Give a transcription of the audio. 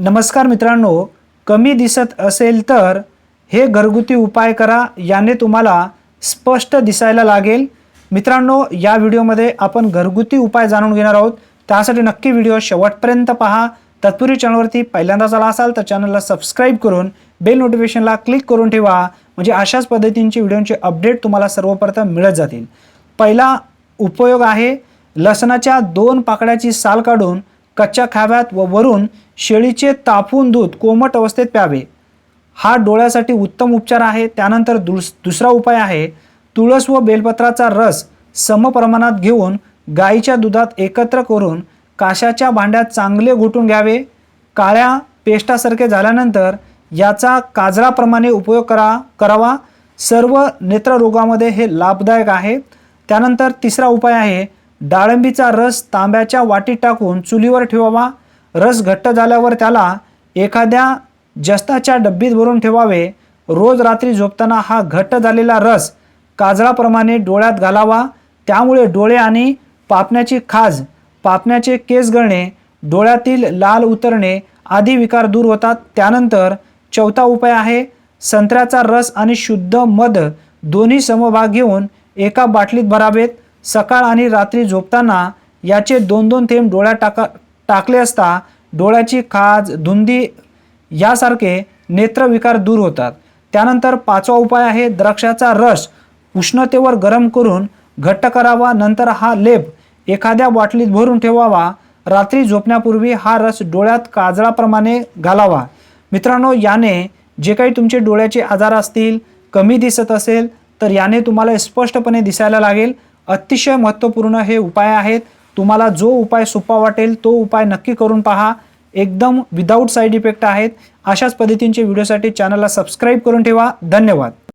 नमस्कार मित्रांनो कमी दिसत असेल तर हे घरगुती उपाय करा याने तुम्हाला स्पष्ट दिसायला लागेल. मित्रांनो या व्हिडिओमध्ये आपण घरगुती उपाय जाणून घेणार आहोत. त्यासाठी नक्की व्हिडिओ शेवटपर्यंत पहा. तत्पूर्वी चॅनलवरती पहिल्यांदाच आला असाल तर चॅनलला सबस्क्राईब करून बेल नोटिफिकेशनला क्लिक करून ठेवा. म्हणजे अशाच पद्धतींची व्हिडिओचे अपडेट तुम्हाला सर्वप्रथम मिळत जातील. पहिला उपयोग आहे लसणाच्या दोन पाकळ्याची साल काढून कच्च्या खाव्यात व वरून शेळीचे तापून दूध कोमट अवस्थेत प्यावे. हा डोळ्यासाठी उत्तम उपचार आहे. त्यानंतर दुस दुसरा उपाय आहे. तुळस व बेलपत्राचा रस समप्रमाणात घेऊन गाईच्या दुधात एकत्र करून काशाच्या भांड्यात चांगले घोटून घ्यावे. काळ्या पेस्टासारखे झाल्यानंतर याचा काजराप्रमाणे उपयोग करा करावा. सर्व नेत्ररोगामध्ये हे लाभदायक आहे. त्यानंतर तिसरा उपाय आहे. डाळंबीचा रस तांब्याच्या वाटीत टाकून चुलीवर ठेवावा. रस घट्ट झाल्यावर त्याला एखाद्या जस्ताच्या डब्बीत भरून ठेवावे. रोज रात्री झोपताना हा घट्ट झालेला रस काजळाप्रमाणे डोळ्यात घालावा. त्यामुळे डोळे आणि पापण्याची खाज पापण्याचे केस गळणे डोळ्यातील लाल उतरणे आदी विकार दूर होतात. त्यानंतर चौथा उपाय आहे संत्र्याचा रस आणि शुद्ध मध दोन्ही समभाग घेऊन एका बाटलीत भरावेत. सकाळ आणि रात्री झोपताना याचे दोन दोन थेंब डोळ्यात टाका टाकले असता डोळ्याची खाज धुंदी यासारखे नेत्रविकार दूर होतात. त्यानंतर पाचवा उपाय आहे द्राक्षाचा रस. उष्णतेवर गरम करून घट्ट करावा. नंतर हा लेप एखाद्या बाटलीत भरून ठेवावा. रात्री झोपण्यापूर्वी हा रस डोळ्यात काजळाप्रमाणे घालावा. मित्रांनो याने जे काही तुमचे डोळ्याचे आजार असतील कमी दिसत असेल तर याने तुम्हाला स्पष्टपणे दिसायला लागेल. अतिशय महत्त्वपूर्ण हे उपाय आहेत. तुम्हाला जो उपाय सोपा वाटेल तो उपाय नक्की करून पहा. एकदम विदाऊट साईड इफेक्ट आहेत. अशाच पद्धतींचे व्हिडिओसाठी चॅनलला सबस्क्राईब करून ठेवा. धन्यवाद.